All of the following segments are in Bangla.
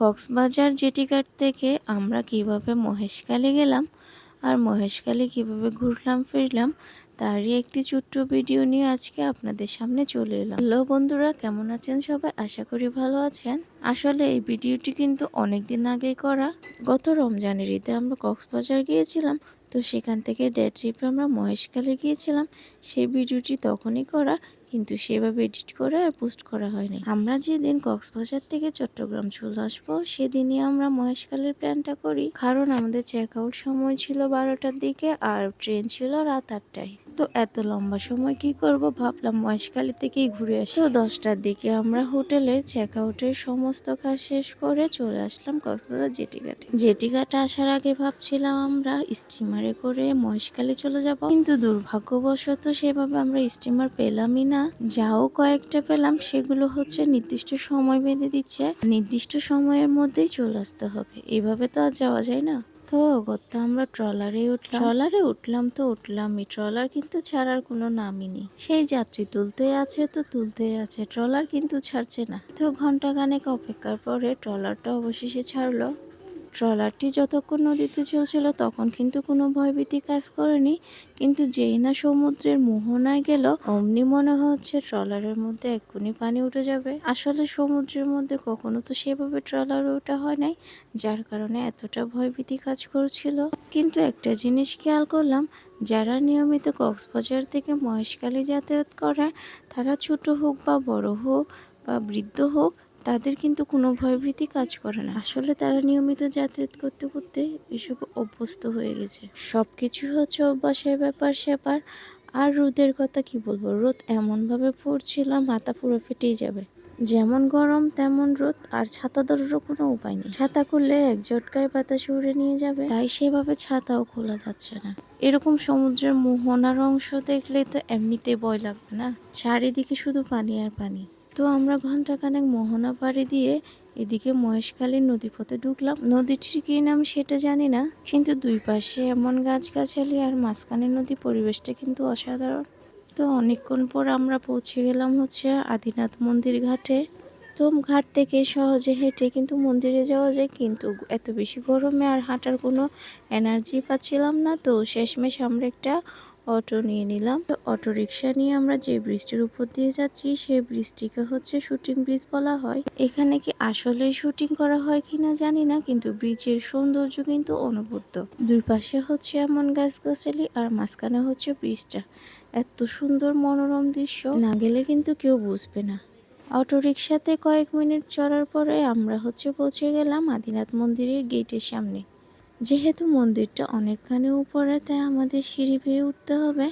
কক্সবাজার জেটিঘাট থেকে আমরা কীভাবে মহেশখালী গেলাম আর মহেশখালী কীভাবে ঘুরলাম, ফিরলাম, তারই একটি ছোট্ট ভিডিও নিয়ে আজকে আপনাদের সামনে চলে এলাম। হ্যালো বন্ধুরা, কেমন আছেন সবাই? আশা করি ভালো আছেন। আসলে এই ভিডিওটি কিন্তু অনেক দিন আগেই করা। গত রমজানের ঈদে আমরা কক্সবাজার গিয়েছিলাম, তো সেখান থেকে ডে ট্রিপে আমরা মহেশখালী গিয়েছিলাম। সেই ভিডিওটি তখনই করা কিন্তু সেভাবে এডিট করে আর পোস্ট করা হয়নি। আমরা যেদিন কক্সবাজার থেকে চট্টগ্রাম চলে আসব, সেদিনই আমরা মহেশকালের প্ল্যানটা করি। কারণ আমাদের চেক আউট সময় ছিল বারোটার দিকে আর ট্রেন ছিল রাত আটটায়। তো এত লম্বা সময় কি করব ভাবলাম মহেশখালী থেকেই ঘুরে আসি। তো দশটার দিকে আমরা হোটেলের চেক আউটের সমস্ত কাজ শেষ করে চলে আসলাম কক্সবাজার জেটিঘাটে। জেটিঘাটে আসার আগে ভাবছিলাম আমরা স্টিমারে করে মহেশখালী চলে যাব। কিন্তু দুর্ভাগ্যবশত সেভাবে আমরা স্টিমার পেলামই না। যাও কয়েকটা পেলাম, সেগুলো হচ্ছে নির্দিষ্ট সময় বেঁধে দিচ্ছে। নির্দিষ্ট সময়ের মধ্যেই চলে আসতে হবে। এভাবে তো আর যাওয়া যায় না। তো গত আমরা ট্রলারে উঠলাম। ট্রলারে উঠলাম তো উঠলামই। ট্রলার কিন্তু ছাড়ার কোনো নামই নেই। সেই যাত্রী তুলতে আছে তো তুলতে আছে। ট্রলার কিন্তু ছাড়ছে না। তো ঘণ্টা খানেক অপেক্ষার পরে ট্রলারটা অবশেষে ছাড়লো। ট্রলারটি যতক্ষণ নদীতে চলছিল তখন কিন্তু কোনো ভয়ভীতি কাজ করেনি। কিন্তু যেই না সমুদ্রের মোহনায় গেল, অমনি মনে হচ্ছে ট্রলারের মধ্যে এক্ষুনি পানি উঠে যাবে। আসলে সমুদ্রের মধ্যে কখনো তো সেভাবে ট্রলার ওটা হয় নাই, যার কারণে এতটা ভয়ভীতি কাজ করছিল। কিন্তু একটা জিনিস খেয়াল করলাম, যারা নিয়মিত কক্সবাজার থেকে মহেশখালী যাতায়াত করে তারা ছোট হোক বা বড় হোক বা বৃদ্ধ হোক তাদের কিন্তু কোনো ভয়ভীতি কাজ করে না। আসলে তারা নিয়মিত যাতায়াত করতে করতে এসব অভ্যস্ত হয়ে গেছে। সব কিছু হচ্ছে অভ্যাসের ব্যাপার স্যাপার। আর রোদের কথা কি বলব? রোদ এমনভাবে পড়ছিল মাথা পুরো ফেটেই যাবে। যেমন গরম, তেমন রোদ। আর ছাতা ধরারও কোনো উপায় নেই। ছাতা করলে এক জটকায় বাতাস উড়ে নিয়ে যাবে। তাই সেভাবে ছাতাও খোলা যাচ্ছে না। এরকম সমুদ্রের মোহনার অংশ দেখলে তো এমনিতে ভয় লাগবে না। চারিদিকে শুধু পানি আর পানি। তো আমরা ঘণ্টাখানেক মোহনা পাড়ি দিয়ে এদিকে মহেশখালীর নদীপথে ঢুকলাম। নদীটির কী নাম সেটা জানি না, কিন্তু দুই পাশে এমন গাছগাছালি আর মাঝখানের নদী পরিবেশটা কিন্তু অসাধারণ। তো অনেকক্ষণ পর আমরা পৌঁছে গেলাম হচ্ছে আদিনাথ মন্দির ঘাটে। তো ঘাট থেকে সহজে হেঁটে কিন্তু মন্দিরে যাওয়া যায়, কিন্তু এত বেশি গরমে আর হাঁটার কোনো এনার্জি পাচ্ছিলাম না। তো শেষমেশ আমরা একটা অটো নিয়ে নিলাম। তো অটো রিক্সা নিয়ে আমরা যে ব্রিজটির উপর দিয়ে যাচ্ছি, সেই ব্রিজটিকে হচ্ছে শুটিং ব্রিজ বলা হয়। এখানে কি আসলে শুটিং করা হয় কিনা জানি না, কিন্তু ব্রিজের সৌন্দর্য কিন্তু অনুভূত। দুই পাশে হচ্ছে এমন গাছগাছালি আর মাঝখানে হচ্ছে ব্রিজটা এত সুন্দর মনোরম দৃশ্য। না গেলে কিন্তু কেউ বুঝবে না। অটো রিক্সাতে কয়েক মিনিট চড়ার পরে আমরা হচ্ছে পৌঁছে গেলাম আদিনাথ মন্দিরের গেটের সামনে। যেহেতু মন্দিরটা অনেকখানি উপরে, তাই আমাদের সিঁড়ি বেয়ে উঠতে হবে।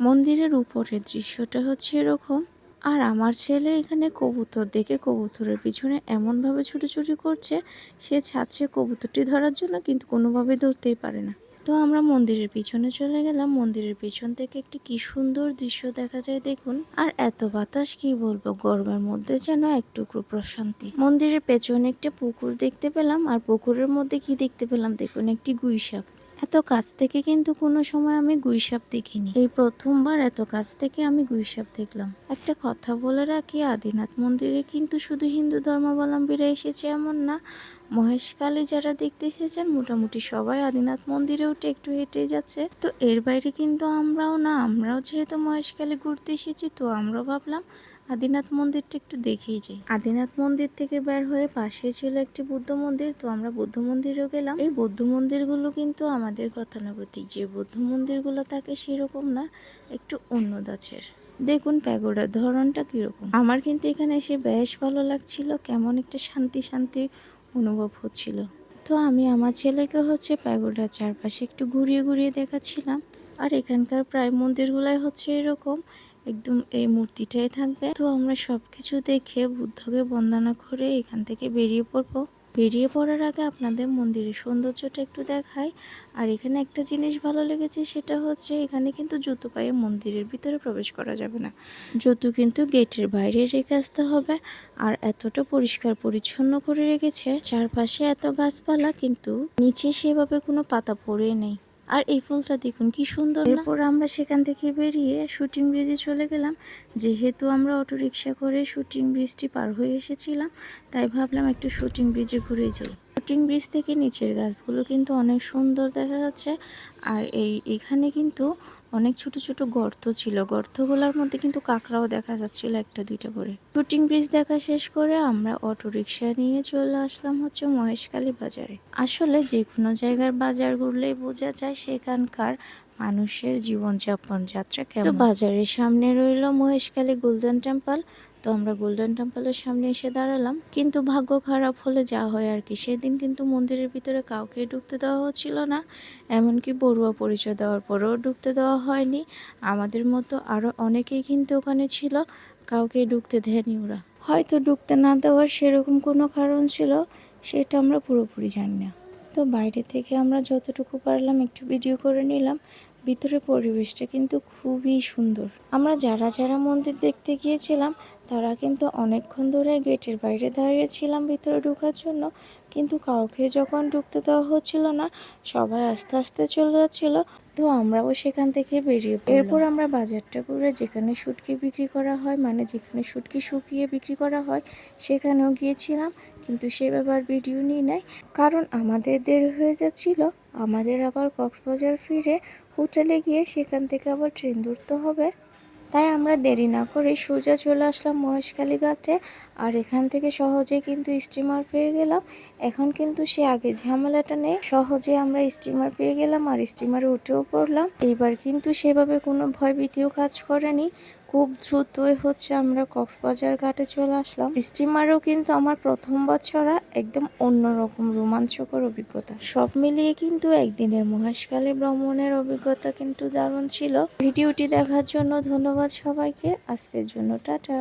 মন্দিরের উপরের দৃশ্যটা হচ্ছে এরকম। আর আমার ছেলে এখানে কবুতর দেখে কবুতরের পিছনে এমনভাবে ছুটোছুটি করছে, সে ছাড়ছে কবুতরটি ধরার জন্য কিন্তু কোনোভাবে ধরতেই পারে না। তো আমরা মন্দিরের পিছনে চলে গেলাম। মন্দিরের পিছন থেকে একটি কি সুন্দর দৃশ্য দেখা যায়, দেখুন। আর এত বাতাস, কি বলব? গরমের মধ্যে যেন একটুকরো প্রশান্তি। মন্দিরের পেছনে একটা পুকুর দেখতে পেলাম। আর পুকুরের মধ্যে কি দেখতে পেলাম? দেখুন, একটি গুইসাপ। এত কাছ থেকে কিন্তু কোনো সময় আমি গুইসাপ দেখিনি। এই প্রথমবার এত কাছ থেকে আমি গুইসাপ দেখলাম। একটা কথা বলে রাখি, আদিনাথ মন্দিরে কিন্তু শুধু হিন্দু ধর্মাবলম্বীরা এসেছে এমন না। মহেশকালী যারা দেখতে এসেছেন, মোটামুটি সবাই আদিনাথ মন্দিরে উঠে একটু হেঁটে যাচ্ছে। তো এর বাইরে কিন্তু আমরাও না, আমরাও যেহেতু মহেশকালী ঘুরতে এসেছি, তো আমরাও ভাবলাম আদিনাথ মন্দিরটা একটু দেখেই যাই। আদিনাথ মন্দির থেকে বের হয়ে পাশে ছিল একটি বুদ্ধ মন্দির, তো আমরা বুদ্ধ মন্দিরেও গেলাম। এই বৌদ্ধ মন্দিরগুলো কিন্তু আমাদের গতানুগতিক, যে বৌদ্ধ মন্দিরগুলো থাকে সেরকম না, একটু অন্য দাছের দেখুন প্যাগোডার ধরনটা কীরকম। আমার কিন্তু এখানে এসে বেশ ভালো লাগছিল, কেমন একটা শান্তি শান্তি অনুভব হচ্ছিল। তো আমি আমার ছেলেকে হচ্ছে প্যাগোডার চারপাশে একটু ঘুরিয়ে ঘুরিয়ে দেখাচ্ছিলাম। আর এখানকার প্রায় মন্দিরগুলাই হচ্ছে এরকম, একদম এই মূর্তিটাই থাকবে। তো আমরা সব কিছু দেখে বুদ্ধকে বন্দনা করে এখান থেকে বেরিয়ে পড়ব। বেরিয়ে পড়ার আগে আপনাদের মন্দিরের সৌন্দর্যটা একটু দেখায় আর এখানে একটা জিনিস ভালো লেগেছে, সেটা হচ্ছে এখানে কিন্তু জুতো পায়ে মন্দিরের ভিতরে প্রবেশ করা যাবে না। জুতো কিন্তু গেটের বাইরে রেখে আসতে হবে, আর এতটা পরিষ্কার পরিচ্ছন্ন করে রেখেছে। চারপাশে এত গাছপালা, কিন্তু নিচে সেভাবে কোনো পাতা পড়ে নেই। আর এই ফুলটা দেখুন, কি সুন্দর এরপর আমরা সেখান থেকে বেরিয়ে শুটিং ব্রিজে চলে গেলাম। যেহেতু আমরা অটো রিক্সা করে শুটিং ব্রিজটি পার হয়ে এসেছিলাম, তাই ভাবলাম একটু শুটিং ব্রিজে ঘুরে যাই। শুটিং ব্রিজ থেকে নিচের গাছগুলো কিন্তু অনেক সুন্দর দেখা যাচ্ছে। আর এই এখানে কিন্তু অনেক ছোট ছোট গর্ত ছিল। গর্তগুলোর মধ্যে কিন্তু কাঁকড়াও দেখা যাচ্ছিল একটা দুইটা করে। শুটিং ব্রিজ দেখা শেষ করে আমরা অটো রিক্সা নিয়ে চলে আসলাম হচ্ছে মহেশখালী বাজারে। আসলে যে কোনো জায়গার বাজার ঘুরলেই বোঝা যায় সেখানকার মানুষের জীবনযাপন। যাত্রা কেমন? তো বাজারের সামনে রইল মহেশখালী গোল্ডেন টেম্পল তো আমরা গোল্ডেন টেম্পলের সামনে এসে দাঁড়ালাম। কিন্তু ভাগ্য খারাপ হলে যা হয় আর কি। সেদিন কিন্তু মন্দিরের ভিতরে কাউকে ঢুকতে দেওয়া হচ্ছিল না। এমনকি বড়ুয়া পরিচয় দেওয়ার পরেও ঢুকতে দেওয়া হয়নি। আমাদের মতো আরও অনেকেই কিন্তু ওখানে ছিল। কাউকে ঢুকতে দেয়নি ওরা। হয়তো ঢুকতে না দেওয়ার সেরকম কোনো কারণ ছিল সেটা আমরা পুরোপুরি জানি না। তো বাইরে থেকে আমরা যতটুকু পারলাম একটু ভিডিও করে নিলাম। ভিতরে পরিবেশটা কিন্তু খুবই সুন্দর। আমরা যারা যারা মন্দির দেখতে গিয়েছিলাম, তারা কিন্তু অনেকক্ষণ ধরে গেটের বাইরে দাঁড়িয়েছিলাম ভিতরে ঢোকার জন্য। কিন্তু কাউকে যখন ঢুকতে দেওয়া হচ্ছিল না, সবাই আস্তে আস্তে চলে যাচ্ছিল। তো আমরাও সেখান থেকে বেরিয়ে এরপর আমরা বাজারটা করে যেখানে শুটকি বিক্রি করা হয় মানে যেখানে শুটকি শুকিয়ে বিক্রি করা হয়, সেখানেও গিয়েছিলাম। কিন্তু সে ব্যাপার ভিডিও নিয়ে নেয় কারণ আমাদের দেরি হয়ে যাচ্ছিল। আমাদের আবার কক্সবাজার ফিরে হোটেলে গিয়ে সেখান থেকে আবার ট্রেন ধরতে হবে। তাই আমরা দেরি না করে সোজা চলে আসলাম মহেশখালী ঘাটে। আর এখান থেকে সহজে কিন্তু স্টিমার পেয়ে গেলাম। এখন কিন্তু সে আগে ঝামেলাটা নেই। সহজে আমরা স্টিমার পেয়ে গেলাম আর স্টিমারে উঠেও পড়লাম। এইবার কিন্তু সেভাবে কোনো ভয়ভীতিও কাজ করেনি। খুব দ্রুতই হচ্ছে আমরা কক্সবাজার ঘাটে চলে আসলাম। স্টিমারও কিন্তু আমার প্রথমবার বছরা একদম অন্যরকম রোমাঞ্চকর অভিজ্ঞতা। সব মিলিয়ে কিন্তু একদিনের মহেশখালী ভ্রমণের অভিজ্ঞতা কিন্তু দারুণ ছিল। ভিডিওটি দেখার জন্য ধন্যবাদ সবাইকে। আজকের জন্য টাটা।